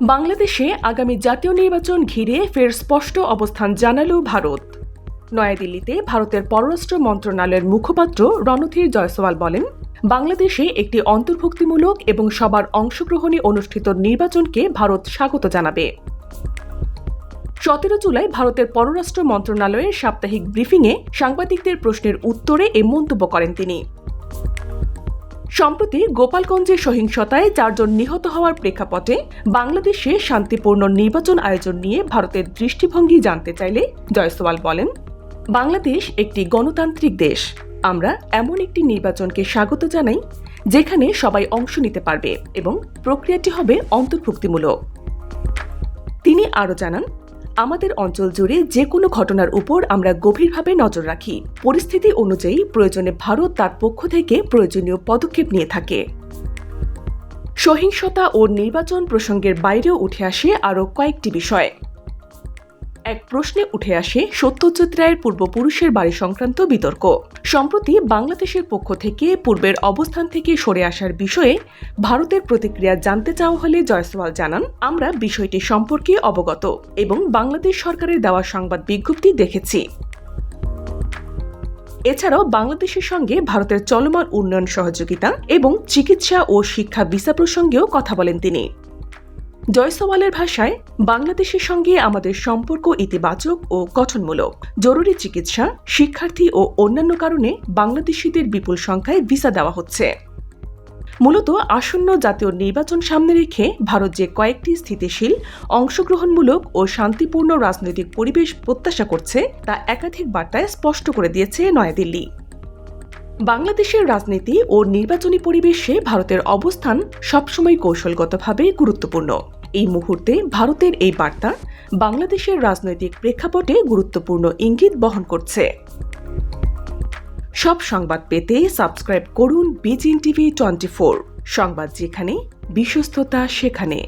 বাংলাদেশে আগামী জাতীয় নির্বাচন ঘিরে ফের স্পষ্ট অবস্থান জানালো ভারত। নয়াদিল্লিতে ভারতের পররাষ্ট্র মন্ত্রণালয়ের মুখপাত্র রণধীর জয়সওয়াল বলেন, বাংলাদেশে একটি অন্তর্ভুক্তিমূলক এবং সবার অংশগ্রহণে অনুষ্ঠিত নির্বাচনকে ভারত স্বাগত জানাবে। সতেরো জুলাই ভারতের পররাষ্ট্র মন্ত্রণালয়ের সাপ্তাহিক ব্রিফিংয়ে সাংবাদিকদের প্রশ্নের উত্তরে এ মন্তব্য করেন তিনি। সম্প্রতি গোপালগঞ্জে সহিংসতায় চারজন নিহত হওয়ার প্রেক্ষাপটে বাংলাদেশে শান্তিপূর্ণ নির্বাচন আয়োজন নিয়ে ভারতের দৃষ্টিভঙ্গি জানতে চাইলে জয়সওয়াল বলেন, বাংলাদেশ একটি গণতান্ত্রিক দেশ। আমরা এমন একটি নির্বাচনকে স্বাগত জানাই, যেখানে সবাই অংশ নিতে পারবে এবং প্রক্রিয়াটি হবে অন্তর্ভুক্তিমূলক। তিনি আরও জানান আমাদের অঞ্চল জুড়ে যে কোনো ঘটনার উপর আমরা গভীরভাবে নজর রাখি। পরিস্থিতি অনুযায়ী প্রয়োজনে ভারত তার পক্ষ থেকে প্রয়োজনীয় পদক্ষেপ নিয়ে থাকে। সহিংসতা ও নির্বাচন প্রসঙ্গের বাইরেও উঠে আসে আরও কয়েকটি বিষয়। এক প্রশ্নে উঠে আসে সত্যজিৎ রায়ের পূর্বপুরুষের বাড়ি সংক্রান্ত বিতর্ক। সম্প্রতি বাংলাদেশের পক্ষ থেকে পূর্বের অবস্থান থেকে সরে আসার বিষয়ে ভারতের প্রতিক্রিয়া জানতে চাওয়া হলে জয়সওয়াল জানান, আমরা বিষয়টি সম্পর্কে অবগত এবং বাংলাদেশ সরকারের দেওয়া সংবাদ বিজ্ঞপ্তি দেখেছি। এছাড়াও বাংলাদেশের সঙ্গে ভারতের চলমান উন্নয়ন সহযোগিতা এবং চিকিৎসা ও শিক্ষা ভিসা প্রসঙ্গেও কথা বলেন তিনি। জয়সওয়ালের ভাষায়, বাংলাদেশের সঙ্গে আমাদের সম্পর্ক ইতিবাচক ও গঠনমূলক। জরুরি চিকিৎসা, শিক্ষার্থী ও অন্যান্য কারণে বাংলাদেশিদের বিপুল সংখ্যায় ভিসা দেওয়া হচ্ছে। মূলত আসন্ন জাতীয় নির্বাচন সামনে রেখে ভারত যে কয়েকটি স্থিতিশীল, অংশগ্রহণমূলক ও শান্তিপূর্ণ রাজনৈতিক পরিবেশ প্রত্যাশা করছে, তা একাধিক বার্তায় স্পষ্ট করে দিয়েছে নয়াদিল্লি। বাংলাদেশের রাজনীতি ও নির্বাচনী পরিবেশে ভারতের অবস্থান সবসময় কৌশলগতভাবে গুরুত্বপূর্ণ। এই মুহূর্তে ভারতের এই বার্তা বাংলাদেশের রাজনৈতিক প্রেক্ষাপটে গুরুত্বপূর্ণ ইঙ্গিত বহন করছে। সব সংবাদ পেতে সাবস্ক্রাইব করুন বিজিন টিভি টোয়েন্টি সংবাদ যেখানে, বিশ্বস্ততা সেখানে।